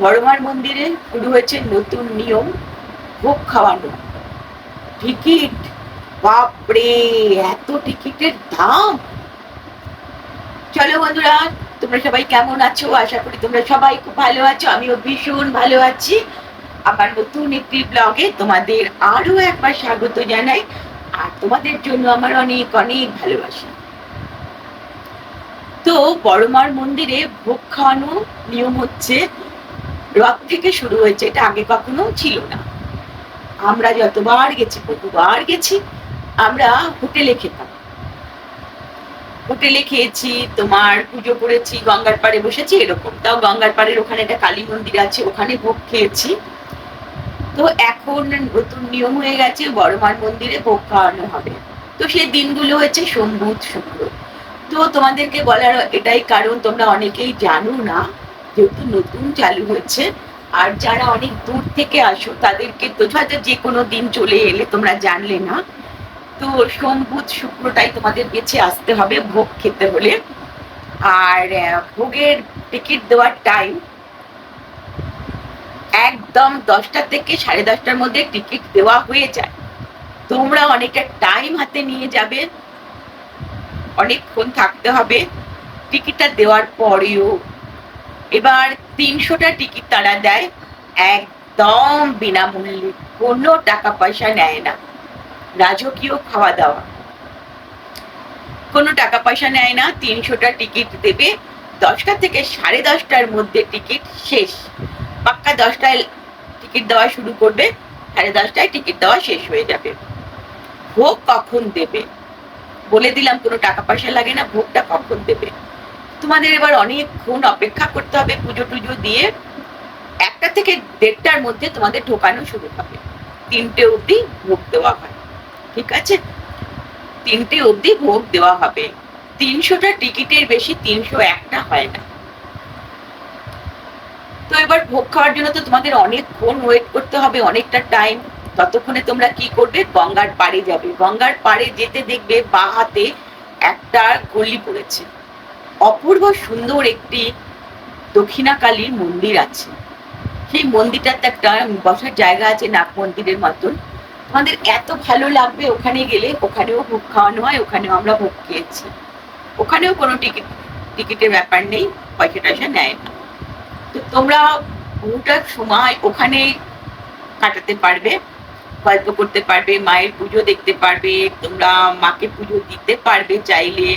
বড়মার মন্দিরে শুরু হয়েছে নতুন নিয়ম, ভোগ খাওয়ানো। টিকিট, বাপরে, এত টিকিটের দাম। চলো বন্ধুরা, তোমরা সবাই কেমন আছো? আশা করি তোমরা সবাই খুব ভালো আছো। আমিও ভীষণ ভালো আছি। আমার নতুন একটি ব্লগে তোমাদের আরও একবার স্বাগত জানাই। আর তোমাদের জন্য আমার অনেক অনেক ভালোবাসা। তো বড়মার মন্দিরে ভোগ খাওয়ানো নিয়ম হচ্ছে রথ থেকে শুরু হয়েছে, এটা আগে কখনো ছিল না। আমরা যতবার গেছি, বহুবার গেছি, আমরা হোটেলে খেতাম। হোটেলে খেয়েছি, তোমার পুজো করেছি, গঙ্গার পাড়ে বসেছি, এরকম। তাও গঙ্গার পাড়ের ওখানে একটা কালী মন্দির আছে, ওখানে ভোগ খেয়েছি। তো এখন নতুন নিয়ম হয়ে গেছে বড়মার মন্দিরে ভোগ খাওয়ানো হবে। তো সেই দিনগুলো হচ্ছে সোম বুধ শুক্র। তো তোমাদেরকে বলার এটাই কারণ, তোমরা অনেকেই জানো না যেহেতু নতুন চালু হয়েছে আর যারা অনেক দূর থেকে আসো, তাদেরকে তো হয়তো যে কোনো দিন চলে এলে তোমরা জানলে না। তো সোম, বুধ, শুক্রটাই তোমাদের বেছে আসতে হবে ভোগ খেতে হলে। আর ভোগের টিকিট দেওয়ার টাইম একদম দশটা থেকে সাড়ে দশটার মধ্যে টিকিট দেওয়া হয়ে যায়। তোমরা অনেকটা টাইম হাতে নিয়ে যাবে। অনেকক্ষণ থাকতে হবে। টিকিটটা দেওয়ার পরেও এবার তিনশোটা টিকিট তারা দেয়, একদম বিনামূল্যে, কোনো টাকা পয়সা নেয় না। রাজকীয় খাওয়া দাওয়া কোনো টাকা পয়সা নেয় না, তিনশোটা টিকিট দেবে, দশটা থেকে সাড়ে দশটার মধ্যে টিকিট শেষ। পাক্কা দশটায় টিকিট দেওয়া শুরু করবে, সাড়ে দশটায় টিকিট দেওয়া শেষ হয়ে যাবে। ভোগ কখন দেবে? বলে দিলাম, কোনো টাকা পয়সা লাগে না, ভোগটা কখন দেবে? তোমাদের এবার অনেকক্ষণ অপেক্ষা করতে হবে, পুজো টুজো দিয়ে। একটা থেকে দেড়টার মধ্যে তোমাদের ঢোকানো শুরু হবে। তিনটে অবধি ভোগ দেওয়া হয়, ঠিক আছে? তিনটে অবধি ভোগ দেওয়া হবে। তিনশোটা টিকিটের বেশি তিনশো একটা হয় না। তো এবার ভোগ খাওয়ার জন্য তো তোমাদের অনেকক্ষণ ওয়েট করতে হবে, অনেকটা টাইম ততক্ষণে তোমরা কি করবে? গঙ্গার পাড়ে যাবে। গঙ্গার পাড়ে যেতে দেখবে বা হাতে একটা গলি পড়েছে। অপূর্ব সুন্দর একটি দক্ষিণাকালীর মন্দির আছে। সেই মন্দিরটাতে একটা বসার জায়গা আছে, নাগ মন্দিরের মতন। আমাদের এত ভালো লাগবে ওখানে গেলে। ওখানেও ভোগ খাওয়ানো হয়, ওখানেও আমরা ভোগ খেয়েছি। ওখানেও কোনো টিকিট, টিকিটের ব্যাপার নেই, পয়সা টয়সা নেয় তো তোমরা পুরোটা সময় ওখানে কাটাতে পারবে, গল্প করতে পারবে, মায়ের পুজো দেখতে পারবে, তোমরা মাকে পুজো দিতে পারবে চাইলে।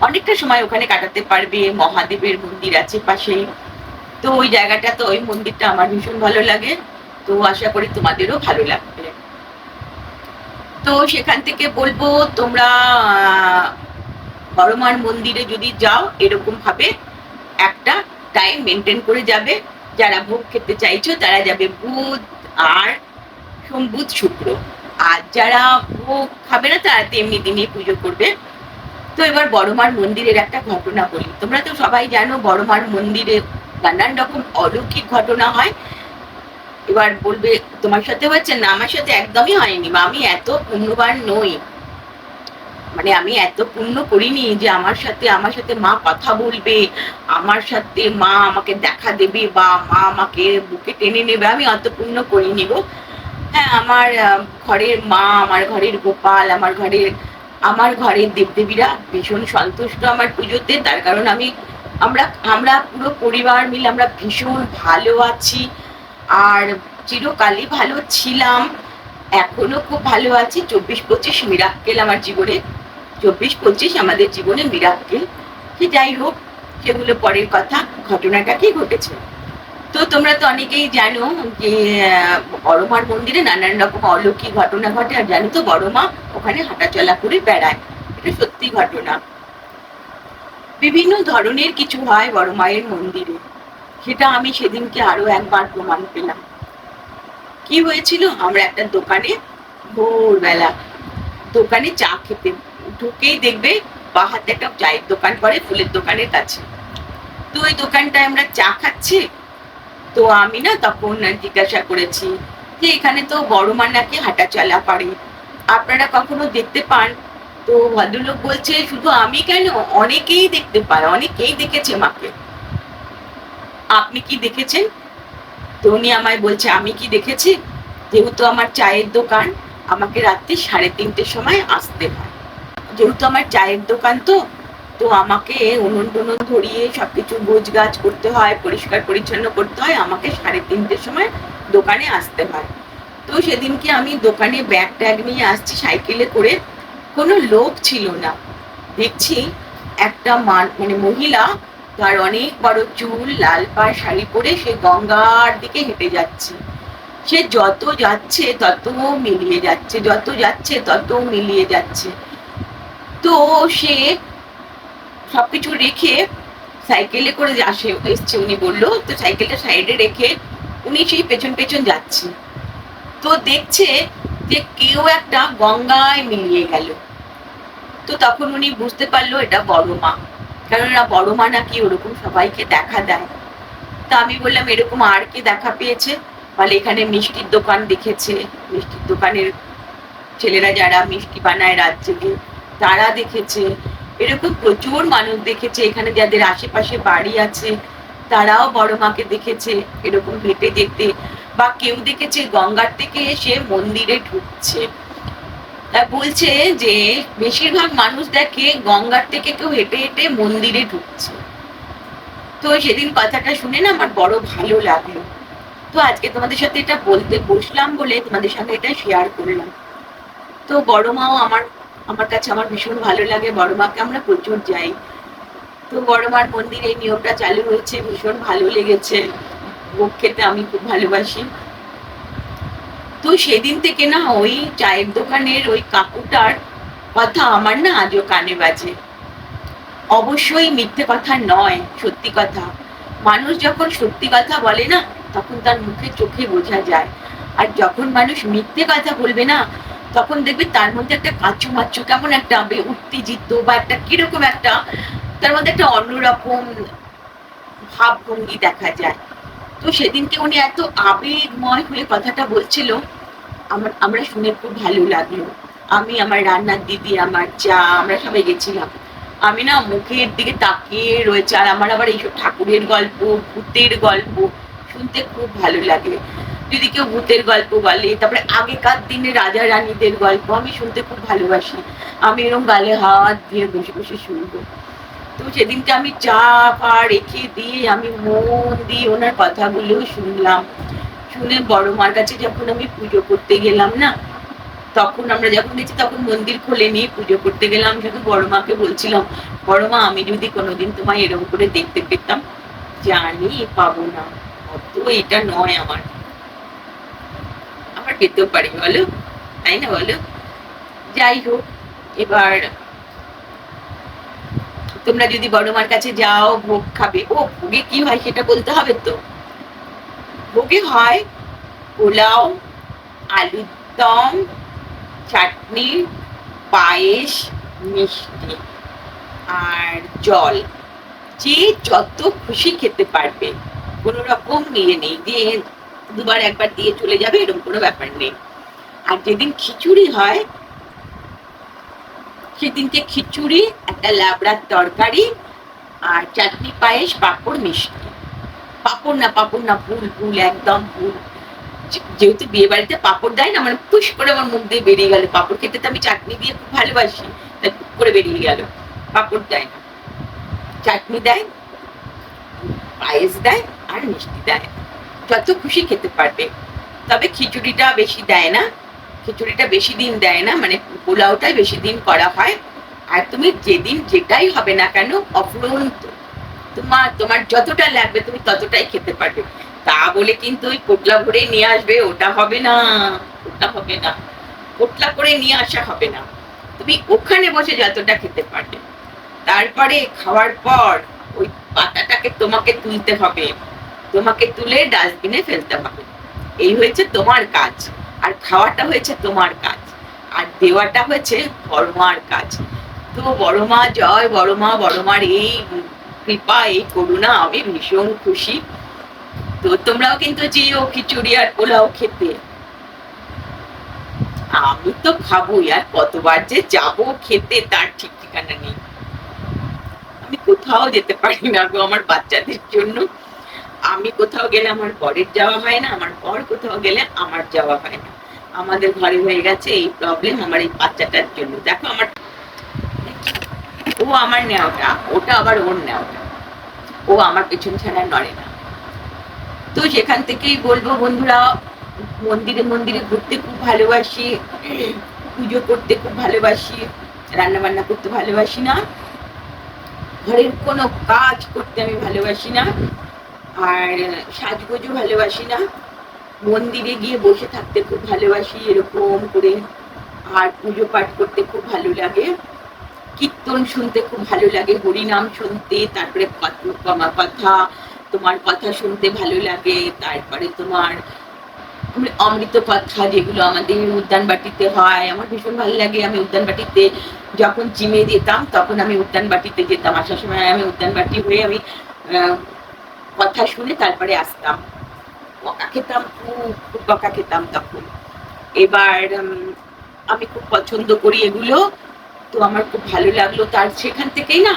অনেকটা সময় ওখানে কাটাতে পারবে মহাদেবের মন্দির আছে পাশেই তো ওই জায়গাটা তো ওই মন্দিরটা আমার ভীষণ ভালো লাগে। তো আশা করি তোমাদেরও ভালো লাগবে। তো সেখান থেকে বলব তোমরা আহ, মন্দিরে যদি যাও এরকম ভাবে একটা টাইম মেনটেন করে যাবে। যারা ভোগ খেতে চাইছো তারা যাবে বুধ আর সোম বুধ শুক্র। আর যারা ভোগ খাবে না তারা তো এমনি দিনই পুজো করবে। তো এবার বড়মার মন্দিরের একটা ঘটনা বলি। তোমরা তো সবাই জানো বড়মার মন্দিরে নানান রকম অলৌকিক ঘটনা হয়। এবার বলবে, তোমার সাথে হয়েছে? না, আমার সাথে একদমই হয়নি মা, আমি এত পুণ্যবান নই। মানে আমি এত পুণ্য করিনি যে আমার সাথে আমার সাথে মা কথা বলবে, আমার সাথে মা আমাকে দেখা দেবে বা মা আমাকে বুকে টেনে নেবে, আমি অত পুণ্য করিনি গো। হ্যাঁ আমার ঘরের মা, আমার ঘরের গোপাল, আমার ঘরের আমার ঘরের দেবদেবীরা ভীষণ সন্তুষ্ট আমার পুজোতে। তার কারণ আমি, আমরা আমরা পুরো পরিবার মিলে আমরা ভীষণ ভালো আছি। আর চিরকালই ভালো ছিলাম, এখনও খুব ভালো আছি। চব্বিশ পঁচিশ মিরাক্কেল আমার জীবনে, চব্বিশ পঁচিশ আমাদের জীবনে মিরাক্কেল সে যাই হোক, সেগুলো পরের কথা, ঘটনাটা কি ঘটেছে? তো তোমরা তো অনেকেই জানো যে বড়মার মন্দিরে নানান রকম অলৌকিক ঘটনা ঘটে। আর জানো তো বড়মা ওখানে হাঁটাচলা করে বেড়ায়। এটা সত্যি ঘটনা। বিভিন্ন ধরনের কিছু হয় বড় মায়ের মন্দিরে। সেটা আমি সেদিনকে আরও একবার প্রমাণ পেলাম। কি হয়েছিল? আমরা একটা দোকানে ভোরবেলা দোকানে চা খেতে ঢুকেই দেখবে বা হাতে একটা চায়ের দোকান করে ফুলের দোকানের কাছে। তো ওই দোকানটায় আমরা চা খাচ্ছি। তো আমি না তখন জিজ্ঞাসা করেছি যে এখানে তো বড় মা নাকি হাঁটা চলা পারে। আপনারা কখনো দেখতে পান? তো ভদ্রলোক বলছে, শুধু আমি কেন? অনেকেই দেখতে পায়, অনেকেই দেখেছে মাকে। আপনি কি দেখেছেন? তো উনি আমায় বলছে, আমি কি দেখেছি? যেহেতু আমার চায়ের দোকান, আমাকে রাত্রি সাড়ে তিনটের সময় আসতে হয়। যেহেতু আমার চায়ের দোকান তো তো আমাকে উনুন টুনুন ধরিয়ে সবকিছু গোছ গাছ করতে হয়, পরিষ্কার পরিচ্ছন্ন করতে হয়, আমাকে সাড়ে তিনটের সময় দোকানে আসতে হয়। তো সেদিনকে আমি দোকানে ব্যাগ ট্যাগ নিয়ে আসছি সাইকেলে করে। কোনো লোক ছিল না। দেখছি একটা মান মানে মহিলা, তার অনেক বড় চুল, লাল পা শাড়ি পরে সে গঙ্গার দিকে হেঁটে যাচ্ছে। সে যত যাচ্ছে তত মিলিয়ে যাচ্ছে, যত যাচ্ছে তত মিলিয়ে যাচ্ছে। তো সে সবকিছু রেখে সাইকেলে করে আসে, এসছে, উনি বলল, তো সাইকেলটা সাইডে রেখে উনি সেই পেছন পেছন যাচ্ছে তো দেখছে যে কেউ একটা গঙ্গায় মিলিয়ে গেল। তো তখন উনি বুঝতে পারল এটা বড় মা। এরা বড় মা নাকি ওরকম সবাইকে দেখা দেয়। তা আমি বললাম, এরকম আর কি দেখা পেয়েছে? বলে, এখানে মিষ্টির দোকান দেখেছে। মিষ্টির দোকানের ছেলেরা যারা মিষ্টি বানায় রাত জেগে, তারা দেখেছে। এরকম প্রচুর মানুষ দেখেছে, এখানে যাদের আশেপাশে বাড়ি আছে, তারাও বড় মাকে দেখেছে, এরকম হেঁটে যেতে। বা কেউ দেখেছে গঙ্গার থেকে এসে মন্দিরে ঢুকছে। বলছে যে, বেশিরভাগ মানুষ দেখে গঙ্গার থেকে কেউ হেঁটে হেঁটে মন্দিরে ঢুকছে। তো সেদিন কথাটা শুনে না আমার বড় ভালো লাগল। তো আজকে তোমাদের সাথে এটা বলতে বসলাম বলে তোমাদের সঙ্গে এটা শেয়ার করলাম। তো বড় মাও আমার আমার কাছে আমার ভীষণ ভালো লাগে, বড় মাকে আমরা প্রচুর যাই। তো বড় মার মন্দিরে এই নিয়মটা চালু হয়েছে, ভীষণ ভালো লেগেছে। ভোগ খেতে আমি খুব ভালোবাসি। তো সেদিন থেকে না ওই চায়ের দোকানের ওই কাকুটার কথা আমার না আজও কানে বাজে। অবশ্যই মিথ্যে কথা নয়, সত্যি কথা। মানুষ যখন সত্যি কথা বলে না, তখন তার মুখে চোখে বোঝা যায়। আর যখন মানুষ মিথ্যে কথা বলবে না তখন দেখবে তার মধ্যে একটা কাঁচু মাচু, কেমন একটা উত্তেজিত বা একটা কীরকম একটা, তার মধ্যে একটা অন্যরকম ভাবভঙ্গি দেখা যায়। তো সেদিনকে উনি এত আবেগময় হয়ে কথাটা বলছিল, আমার, আমরা শুনে খুব ভালো লাগল। আমি, আমার রান্নার দিদি, আমার চা, আমরা সবাই গেছিলাম। আমি না মুখের দিকে তাকিয়ে রয়েছে, আর আমার আবার এইসব ঠাকুরের গল্প, ভূতের গল্প, শুনতে খুব ভালো লাগে। যদি কেউ ভূতের গল্প বলে, তারপরে আগেকার দিনে রাজা রানীদের গল্প আমি শুনতে খুব ভালোবাসি। আমি এরকম গালে হাত দিয়ে বসে বসে শুনব। তো সেদিনকে আমি চা পা রেখে দিয়ে আমি মন দিয়ে ওনার কথাগুলো শুনলাম। শুনে বড় মার কাছে যখন আমি পুজো করতে গেলাম না, তখন আমরা যখন গেছি তখন মন্দির খুলে নিয়ে পুজো করতে গেলাম। শুধু বড় মাকে বলছিলাম, বড় মা, আমি যদি কোনোদিন তোমায় এরকম করে দেখতে পেতাম, জানি পাবো না। অত এটা নয় আমার। পেতেও পারি, বলো? তাই না বলো? যাই হোক, এবার তোমরা যদি বড় মার কাছে যাও, ভোগ খাবে। ও, ভোগে কি হয় সেটা বলতে হবে তো? ভোগে হয় পোলাও, আলুর দম, চাটনি, পায়েস, মিষ্টি আর জল। যে যত খুশি খেতে পারবে, কোনো রকম ইয়ে নেই। যে দুবার একবার দিয়ে চলে যাবে, এরকম কোনো ব্যাপার নেই। আর যেদিন খিচুড়ি হয়, সেদিনকে খিচুড়ি, একটা লাবড়ার তরকারি আর চাটনি, পায়েস, পাঁপড়, মিষ্টি। পাঁপড় না পাঁপড় না ফুল ফুল একদম ফুল যেহেতু বিয়ে বাড়িতে পাঁপড় দেয় না মানে পুশ করে আমার মুখ দিয়ে বেরিয়ে গেল। পাঁপড় খেতে তো আমি চাটনি দিয়ে খুব ভালোবাসি, তাই করে বেরিয়ে গেল। পাঁপড় দেয় না। চাটনি দেয়, পায়েস দেয় আর মিষ্টি দেয়। যত খুশি খেতে পারবে। তবে খিচুড়িটা বেশি দেয় না। খিচুড়িটা বেশি দিন দেয় না মানে পোলাওটাই বেশি দিন করা হয়। আর তুমি যেদিন যেটাই হবে না কেন, অফুরন্ত। তোমার তোমার যতটা লাগবে তুমি ততটাই খেতে পারবে। তা বলে কিন্তু ওই পোটলা ভরে নিয়ে আসবে, ওটা হবে না, ওটা হবে না। পোটলা করে নিয়ে আসা হবে না। তুমি ওখানে বসে যতটা খেতে পারবে। তারপরে খাওয়ার পর ওই পাতাটাকে তোমাকে তুলতে হবে। তোমাকে তুলে ডাস্টবিনে ফেলতে হবে। এই হয়েছে তোমার কাজ, আর খাওয়াটা হয়েছে তোমার কাজ, আর দেওয়াটা হয়েছে বড় মার কাজ। তো বড় মা জয় বড় মা বড় মার এই কৃপা, এই করুণা, আমি ভীষণ খুশি। তো তোমরাও কিন্তু যেও খিচুড়ি আর পোলাও খেতে। আমি তো খাবোই, আর কতবার যে যাব খেতে তার ঠিক ঠিকানা নেই। আমি কোথাও যেতে পারি না গো আমার বাচ্চাদের জন্য। আমি কোথাও গেলে আমার বরের যাওয়া হয় না, আমার বর কোথাও গেলে আমার যাওয়া হয় না। আমাদের ঘরে হয়ে গেছে এই প্রবলেম আমার এই বাচ্চাটার জন্য। দেখো আমার, ও আমার নেওয়াটা, ওটা আবার ওর নেওয়াটা। ও আমার পেছন ছাড়া নড়ে না। তো সেখান থেকেই বলব বন্ধুরা, মন্দিরে মন্দিরে ঘুরতে খুব ভালোবাসি, পুজো করতে খুব ভালোবাসি রান্না বান্না করতে ভালোবাসি না। ঘরের কোনো কাজ করতে আমি ভালোবাসি না। আর সাজগোজও ভালোবাসি না। মন্দিরে গিয়ে বসে থাকতে খুব ভালোবাসি, এরকম করে। আর পুজো পাঠ করতে খুব ভালো লাগে। কীর্তন শুনতে খুব ভালো লাগে, হরিনাম শুনতে, তারপরে কথা, তোমার কথা শুনতে ভালো লাগে, তারপরে তোমার অমৃত কথা যেগুলো আমাদের উদ্যান বাটিতে হয়, আমার ভীষণ ভালো লাগে। আমি উদ্যান বাটিতে যখন জিমে যেতাম, তখন আমি উদ্যান বাটিতে যেতাম। আসার সময় আমি উদ্যান বাটি হয়ে আমি কথা শুনে তারপরে আসতাম। বকা খেতাম, খুব বকা খেতাম তখন। এবার আমি খুব পছন্দ করি এগুলো। তো আমার খুব ভালো লাগল। তার সেখান থেকেই না,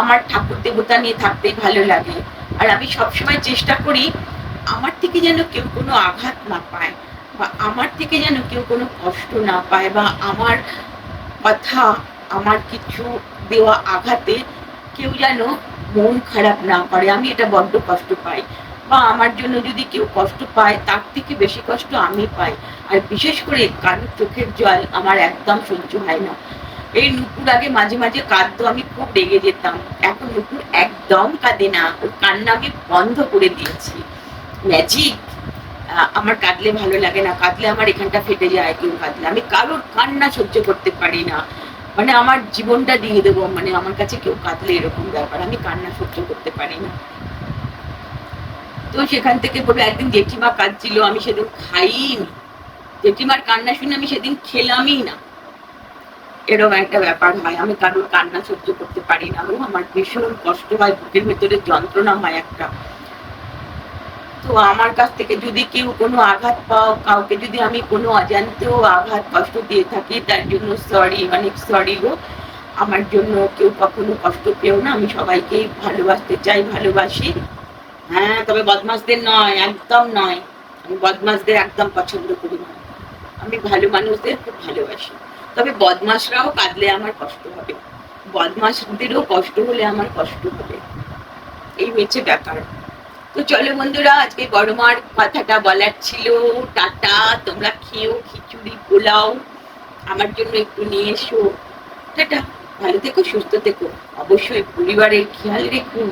আমার ঠাকুর দেবতা নিয়ে থাকতে ভালো লাগে। আর আমি সবসময় চেষ্টা করি, আমার থেকে যেন কেউ কোনো আঘাত না পায় বা আমার থেকে যেন কেউ কোনো কষ্ট না পায় বা আমার কথা, আমার কিছু দেওয়া আঘাতে কেউ যেন মন খারাপ না করে, আমি এটা বড্ড কষ্ট পাই। বা আমার জন্য যদি কেউ কষ্ট পায়, তার থেকে বেশি কষ্ট আমি পাই। আর বিশেষ করে কারোর চোখের জল আমার একদম সহ্য হয় না। এই নুপুর আগে মাঝে মাঝে কাঁদতো, আমি খুব রেগে যেতাম। এখন নুপুর একদম কাঁদে না, ওর কান্না আমি বন্ধ করে দিয়েছি। ম্যাজিক আমার কাঁদলে ভালো লাগে না, কাঁদলে আমার এখানটা ফেটে যায়, কেউ কাঁদলে। আমি কারোর কান্না সহ্য করতে পারি না। মানে আমার জীবনটা দিয়ে দেবো মানে আমার কাছে কেউ কাঁদলে এরকম ব্যাপার, আমি কান্না সহ্য করতে পারি না। তো সেখান থেকে বলে একদিন জেঠিমা কাঁদছিল, আমি সেদিন খাইনি। জেঠিমার কান্না শুনে আমি সেদিন খেলামই না। এরকম একটা ব্যাপার হয়, আমি কারোর কান্না সহ্য করতে পারি না। আমার ভীষণ কষ্ট হয়, বুকের ভেতরে যন্ত্রণা হয় একটা। তো আমার কাছ থেকে যদি কেউ কোনো আঘাত পাও, কাউকে যদি আমি কোনো অজান্তেও আঘাত, কষ্ট দিয়ে থাকি, তার জন্য সরি অনেক সরি গো। আমার জন্য কেউ কখনো কষ্ট পেও না। আমি সবাইকেই ভালোবাসতে চাই, ভালোবাসি। হ্যাঁ তবে বদমাসদের নয়, একদম নয়। আমি বদমাসদের একদম পছন্দ করি না। আমি ভালো মানুষদের খুব ভালোবাসি। তবে বদমাসরাও কাঁদলে আমার কষ্ট হবে। বদমাসদেরও কষ্ট হলে আমার কষ্ট হবে। এই হচ্ছে ব্যাপার। তো চলো বন্ধুরা, আজকে বড়মার কথাটা বলার ছিল। টাটা, তোমরা খেয়েও খিচুড়ি, পোলাও আমার জন্য একটু নিয়ে এসো। টাটা, ভালো থেকো, সুস্থ থেকো। অবশ্যই পরিবারের খেয়াল রেখো।